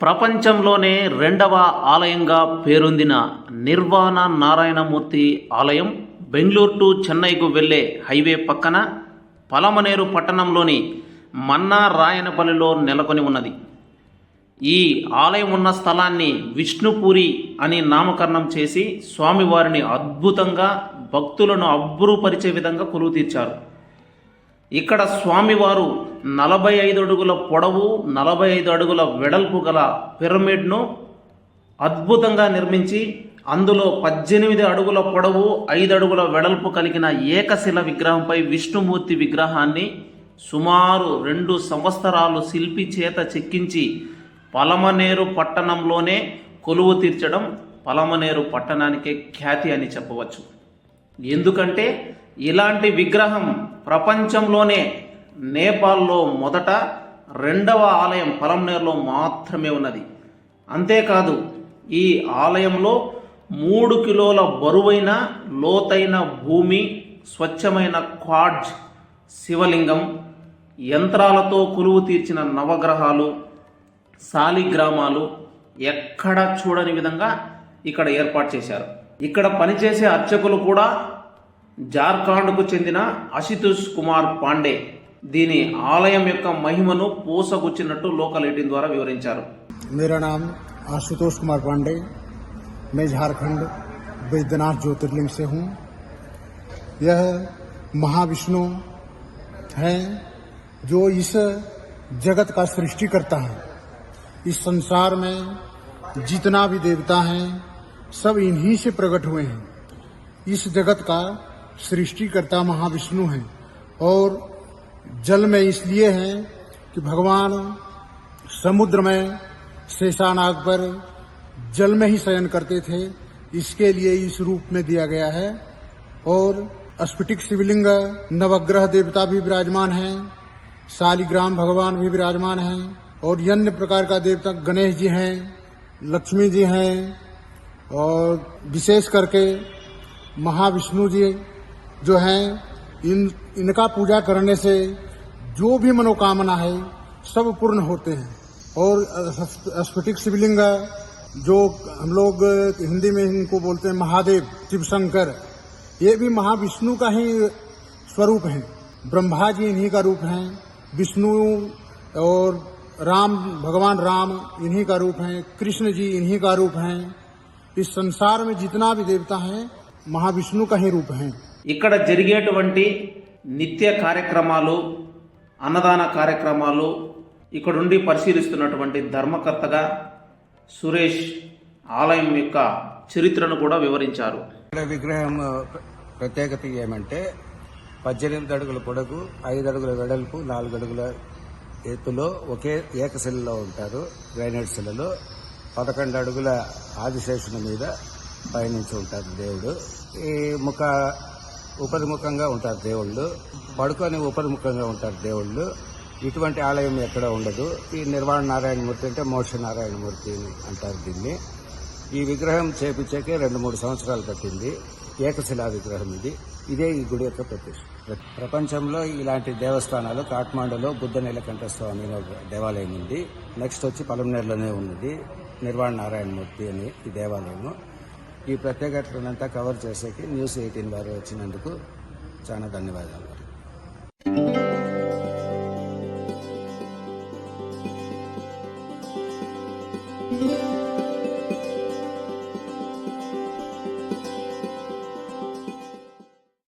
ప్రపంచంలోనే రెండవ ఆలయంగా పేరొందిన నిర్వాణ నారాయణమూర్తి ఆలయం బెంగళూరు టు చెన్నైకు వెళ్ళే హైవే పక్కన పలమనేరు పట్టణంలోని మన్నా రాయనపల్లిలో నెలకొని ఉన్నది. ఈ ఆలయం ఉన్న స్థలాన్ని విష్ణుపురి అని నామకరణం చేసి స్వామివారిని అద్భుతంగా భక్తులను అబ్బురుపరిచే విధంగా కొలువు తీర్చారు ఇక్కడ స్వామివారు నలభై ఐదు అడుగుల పొడవు నలభై ఐదు అడుగుల వెడల్పు గల పిరమిడ్ను అద్భుతంగా నిర్మించి అందులో పద్దెనిమిది అడుగుల పొడవు ఐదు అడుగుల వెడల్పు కలిగిన ఏకశిల విగ్రహంపై విష్ణుమూర్తి విగ్రహాన్ని సుమారు రెండు సంవత్సరాలు శిల్పి చేత చెక్కించి పలమనేరు పట్టణంలోనే కొలువు తీర్చడం పలమనేరు పట్టణానికే ఖ్యాతి అని చెప్పవచ్చు. ఎందుకంటే ఇలాంటి విగ్రహం ప్రపంచంలోనే నేపాల్లో మొదట రెండవ ఆలయం పలంనేరులో మాత్రమే ఉన్నది. అంతేకాదు ఈ ఆలయంలో మూడు కిలోల బరువైన లోతైన భూమి స్వచ్ఛమైన క్వాడ్జ్ శివలింగం యంత్రాలతో కొలువు తీర్చిన నవగ్రహాలు శాలిగ్రామాలు ఎక్కడ చూడని విధంగా ఇక్కడ ఏర్పాటు చేశారు. ఇక్కడ పనిచేసే అర్చకులు కూడా జార్ఖండ్కు చెందిన అశుతోష్ కుమార్ పాండే దీని ఆలయం యొక్క మహిమను పూసగుచ్చినట్టు లోకల్ ఎయిటీన్ ద్వారా వివరించారు मेरा नाम आशुतोष कुमार पांडे मैं झारखंड बैद्यनाथ ज्योतिर्लिंग से हूँ यह महाविष्णु है जो इस जगत का सृष्टि करता है इस संसार में जितना भी देवता हैं सब इन्हीं से प्रकट हुए हैं इस जगत का सृष्टिकर्ता महाविष्णु हैं और जल में इसलिए हैं कि भगवान समुद्र में शेषानाग पर जल में ही शयन करते थे, इसके लिए इस रूप में दिया गया है। और स्फटिक शिवलिंग नवग्रह देवता भी विराजमान हैं, शालिग्राम भगवान भी विराजमान हैं, और अन्य प्रकार का देवता गणेश जी हैं, लक्ष्मी जी हैं, और विशेष करके महाविष्णु जी जो हैं, इन, इनका पूजा करने से जो भी मनोकामना है, सब पूर्ण होते हैं। और स्फटिक शिवलिंग, जो हम लोग हिंदी में इनको बोलते हैं महादेव शिव शंकर ये भी महाविष्णु का ही स्वरूप है। ब्रह्मा जी इन्हीं का रूप हैं, विष्णु और राम, भगवान राम इन्हीं का रूप है, कृष्ण जी इन्हीं का रूप हैं। इस संसार में जितना भी देवता हैं, महाविष्णु का ही रूप हैं। ఇక్కడ జరిగేటువంటి నిత్య కార్యక్రమాలు అన్నదాన కార్యక్రమాలు ఇక్కడుండి పరిశీలిస్తున్నటువంటి ధర్మకర్తగా సురేష్ ఆలయం యొక్క చరిత్రను కూడా వివరించారు. ఇక్కడ విగ్రహం ప్రత్యేకత ఏమంటే పద్దెనిమిది అడుగుల పొడవు ఐదు అడుగుల వెడల్పు నాలుగు అడుగుల ఎత్తులో ఒకే ఏకశిలలో ఉంటారు గ్రైనైట్ శిలలో. పదకొండు అడుగుల ఆదిశేషుని మీద పయనించి ఉంటారు దేవుడు. ఈ ముఖ ఉపరిముఖంగా ఉంటారు దేవుళ్ళు. పడుకొని ఉపరిముఖంగా ఉంటారు దేవుళ్ళు. ఇటువంటి ఆలయం ఎక్కడ ఉండదు. ఈ నిర్వాణ నారాయణమూర్తి అంటే మోక్ష నారాయణమూర్తి అని అంటారు దీన్ని. ఈ విగ్రహం చేపించాకే రెండు మూడు సంవత్సరాలు పట్టింది. ఏకశిలా విగ్రహం ఇది. ఇదే ఈ గుడి యొక్క ప్రతిష్ట. ప్రపంచంలో ఇలాంటి దేవస్థానాలు కాఠ్మాండులో బుద్ధ నీలకంఠ స్వామి దేవాలయం ఉంది. నెక్స్ట్ వచ్చి పలమనేర్లోనే ఉన్నది. నిర్వాణ నారాయణమూర్తి అని ఈ దేవాలయము. ఈ ప్రత్యేకతనంతా కవర్ చేసేకి న్యూస్ ఎయిటీన్ వారు వచ్చినందుకు చాలా ధన్యవాదాలు.